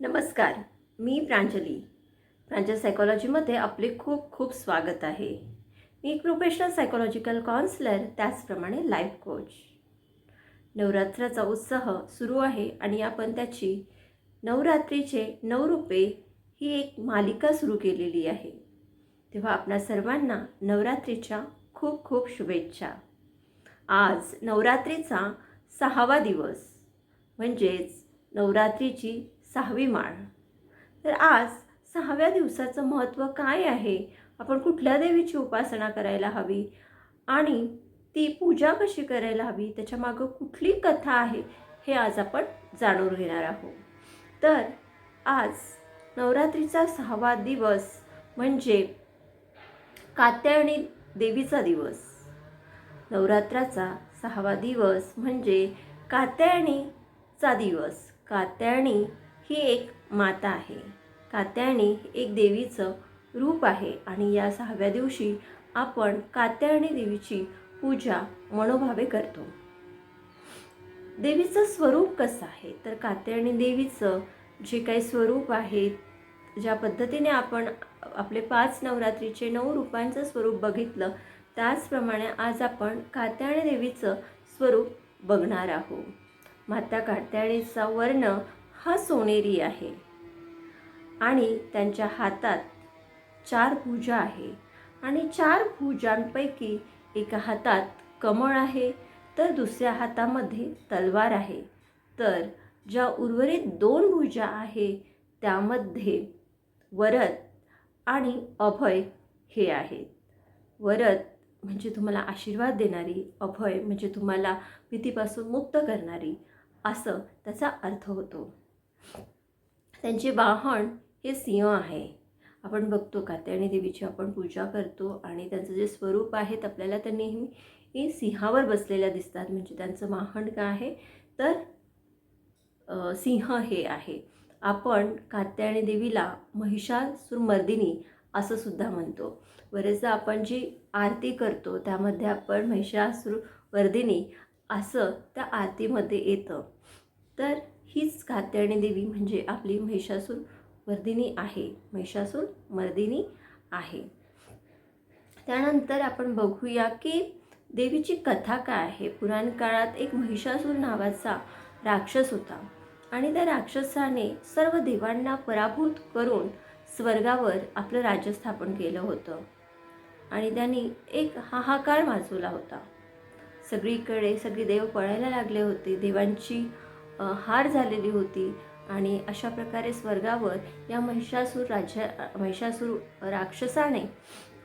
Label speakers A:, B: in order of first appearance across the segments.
A: नमस्कार मी प्रांजली. प्रांजल सायकॉलॉजीमध्ये आपले खूप खूप स्वागत आहे. मी एक प्रोफेशनल सायकॉलॉजिकल काउन्सलर त्याचप्रमाणे लाईफ कोच नवरात्राचा उत्साह सुरू आहे आणि आपण त्याची नवरात्रीचे नऊ रुपे ही एक मालिका सुरू केलेली आहे. तेव्हा आपणा सर्वांना नवरात्रीच्या खूप खूप शुभेच्छा. आज नवरात्रीचा सहावा दिवस. म्हणजेच नवरात्रीची सहावी माळ. तर आज सहाव्या दिवसाचं महत्त्व काय आहे? आपण कुठल्या देवीची उपासना करायला हवी? आणि ती पूजा कशी करायला हवी? त्याच्यामागं कुठली कथा आहे? हे आज आपण जाणून घेणार आहोत. तर आज नवरात्रीचा सहावा दिवस म्हणजे कात्यायणी देवीचा दिवस. नवरात्राचा सहावा दिवस म्हणजे कात्यायणीचा दिवस. कात्यायणी ही एक माता आहे. कात्यायणी एक देवीचं रूप आहे आणि या सहाव्या दिवशी आपण कात्यायणी देवीची पूजा मनोभावे करतो. देवीचं स्वरूप कसं आहे? तर कात्यायणी देवीचं जे काही स्वरूप आहे ज्या पद्धतीने आपण आपले पाच नवरात्रीचे नऊ रूपांचं स्वरूप बघितलं त्याचप्रमाणे आज आपण कात्यायणी देवीचं स्वरूप बघणार आहोत. माता कात्यायणीचा वर्ण हा सोनेरी आहे. आणि त्यांच्या हातात चार भुजा आहे. आणि चार भुजांपैकी एका हातात कमळ आहे तर दुसऱ्या हातामध्ये तलवार आहे. तर ज्या उर्वरित दोन भुजा आहे त्यामध्ये वरद आणि अभय हे आहेत. वरद म्हणजे तुम्हाला आशीर्वाद देणारी अभय म्हणजे तुम्हाला भीतीपासून मुक्त करणारी असं त्याचा अर्थ होतो. त्यांचे वाहन हे सिंह आहे. आपण बघतो कात्यायणी देवीची आपण पूजा करतो आणि त्यांचं जे स्वरूप आहेत आपल्याला तर नेहमी सिंहावर बसलेल्या दिसतात. म्हणजे त्यांचं वाहन काय आहे? तर सिंह हे आहे. आपण कात्यायणी देवीला महिषासुरमर्दिनी असं सुद्धा म्हणतो. बरेचदा आपण जी आरती करतो त्यामध्ये आपण महिषासुरवर्दिनी असं त्या आरतीमध्ये येतं. तर हीच कात्यायणी देवी म्हणजे आपली महिषासूर वर्धिनी आहे. महिषासूर मर्दिनी आहे. त्यानंतर आपण बघूया की देवीची कथा काय आहे? पुराण काळात एक महिषासूर नावाचा राक्षस होता. आणि त्या राक्षसाने सर्व देवांना पराभूत करून स्वर्गावर आपलं राज्य स्थापन केलं होतं. आणि त्यांनी एक हाहाकार माजवला होता. सगळीकडे सगळे देव पळायला लागले होते. देवांची हार झालेली होती. आणि अशा प्रकारे स्वर्गावर या महिषासूर राज्या महिषासूर राक्षसाने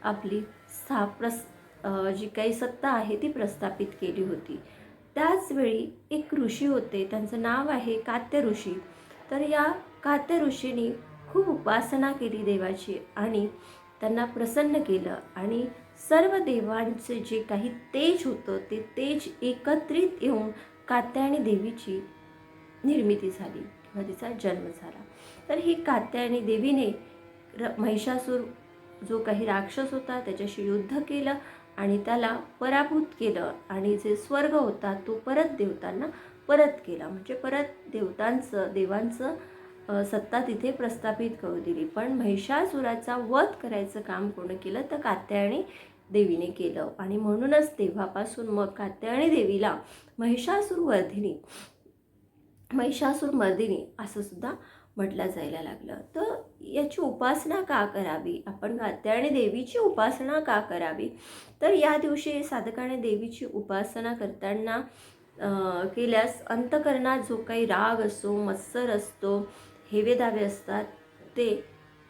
A: आपली स्थाप्रस प्रस जी काही सत्ता आहे ती प्रस्थापित केली होती. त्याचवेळी एक ऋषी होते. त्यांचं नाव आहे कात्य ऋषी. तर या कात्य ऋषीने खूप उपासना केली देवाची आणि त्यांना प्रसन्न केलं. आणि सर्व देवांचे जे काही तेज होतं ते तेज एकत्रित येऊन कात्या आणि देवीची निर्मिती झाली किंवा तिचा जन्म झाला. तर ही कात्यायनी देवीने र महिषासूर जो काही राक्षस होता त्याच्याशी युद्ध केलं आणि त्याला पराभूत केलं आणि जे स्वर्ग होता तो परत देवतांना परत केला. म्हणजे परत देवतांचं देवांचं सत्ता तिथे प्रस्थापित करू दिली. पण महिषासुराचा वध करायचं काम कोण केलं? तर कात्यायणी देवीने केलं. आणि म्हणूनच तेव्हापासून मग कात्यायणी देवीला महिषासूर वर्धिनी महिषासूर मर्दिनी असं सुद्धा म्हटलं जायला लागलं. तर याची उपासना का करावी? आपण आणि देवीची उपासना का करावी? तर या दिवशी साधकाने देवीची उपासना करताना केल्यास अंतकरणात जो काही राग असतो मत्सर असतो हेवेदावे असतात ते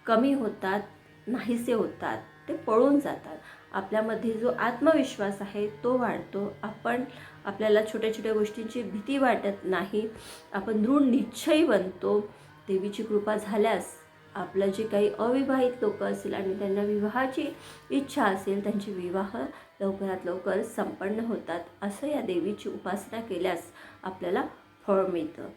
A: कमी होतात नाहीसे होतात ते पळून जातात. आपल्यामध्ये जो आत्मविश्वास आहे तो वाढतो. आपण आपल्याला छोट्या छोट्या गोष्टींची भीती वाटत नाही. आपण दृढ निश्चयी बनतो. देवीची कृपा झाल्यास आपलं जे काही अविवाहित लोक असतील आणि त्यांना विवाहाची इच्छा असेल त्यांचे विवाह लवकरात लवकर संपन्न होतात. असं या देवीची उपासना केल्यास आपल्याला फळ मिळतं.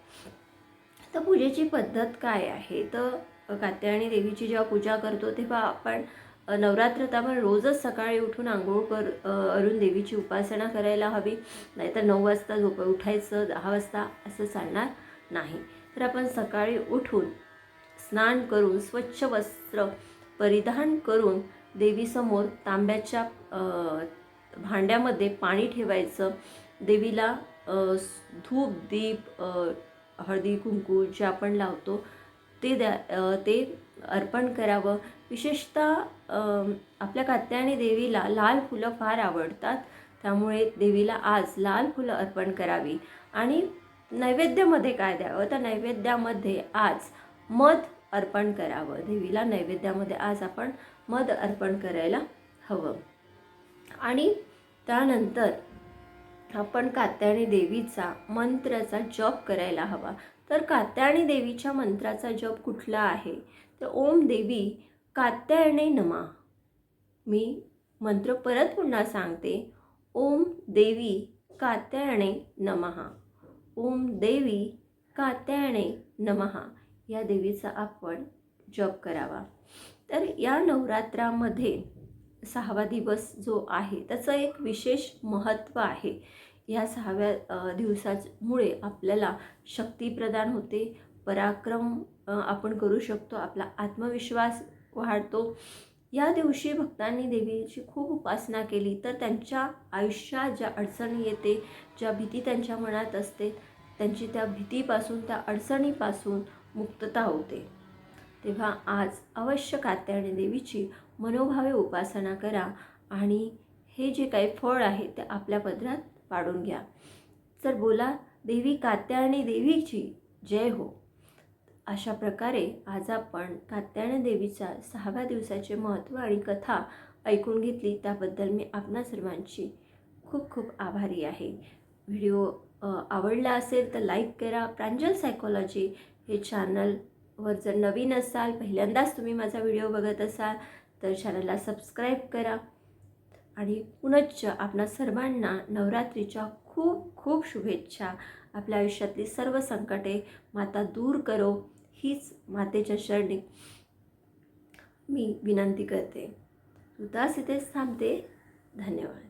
A: तर पूजेची पद्धत काय आहे? तर कात्यायणी देवीची जेव्हा पूजा करतो तेव्हा आपण नवरात्रात आपण रोजच सकाळी उठून आंघोळ कर अरुण देवीची उपासना करायला हवी. नाहीतर नऊ वाजता झोप उठायचं दहा वाजता असं चालणार नाही. तर आपण सकाळी उठून स्नान करून स्वच्छ वस्त्र परिधान करून देवीसमोर तांब्याच्या भांड्यामध्ये पाणी ठेवायचं. देवीला धूप दीप हळदी कुंकू जे आपण लावतो ते द्या ते अर्पण करावं. विशेषतः आपल्या कात्यायनी देवीला लाल फुलं फार आवडतात. त्यामुळे देवीला आज लाल फुलं अर्पण करावी. आणि नैवेद्यामध्ये काय द्यावं? तर नैवेद्यामध्ये आज मध अर्पण करावं. देवीला नैवेद्यामध्ये आज आपण मध अर्पण करायला हवं. आणि त्यानंतर आपण कात्याणी देवीचा मंत्राचा जप करायला हवा. तर कात्याणी देवीच्या मंत्राचा जप कुठला आहे? तर ओम देवी कात्यायणे नमा. मी मंत्र परत पुन्हा सांगते. ओम देवी कात्यायणे नमहा ओम देवी कात्यायणे नमहा या देवीचा आपण जप करावा. तर या नवरात्रामध्ये सहावा दिवस जो आहे त्याचं एक विशेष महत्त्व आहे. या सहाव्या दिवसामुळे आपल्याला शक्ती प्रदान होते. पराक्रम आपण करू शकतो. आपला आत्मविश्वास वाढतो. या दिवशी भक्तांनी देवीची खूप उपासना केली तर त्यांच्या आयुष्यात ज्या अडचणी येते ज्या भीती त्यांच्या मनात असते त्यांची त्या भीतीपासून त्या अडचणीपासून मुक्तता होते. तेव्हा आज अवश्य कात्यायणी देवीची मनोभावे उपासना करा आणि हे जे काही फळ आहे ते आपल्या पदरात पाडून घ्या. तर बोला देवी कात्यायनी देवीची जय हो. अशा प्रकारे आज आपण कात्यायनी देवीचा सहाव्या दिवसाचे महत्त्व आणि कथा ऐकून घेतली त्याबद्दल मी आपणा सर्वांची खूप खूप आभारी आहे. व्हिडिओ आवडला असेल तर लाईक करा. प्रांजल सायकोलॉजी हे चॅनलवर जर नवीन असाल पहिल्यांदाच तुम्ही माझा व्हिडिओ बघत असाल तर चॅनलला सबस्क्राईब करा. आणि पुनश्च आपणा सर्वांना नवरात्रीच्या खूप खूप शुभेच्छा. आपल्या आयुष्यातली सर्व संकटे माता दूर करो. हीच मातेच्या शरणी मी विनंती करते. तुतास इथेच थांबते. धन्यवाद.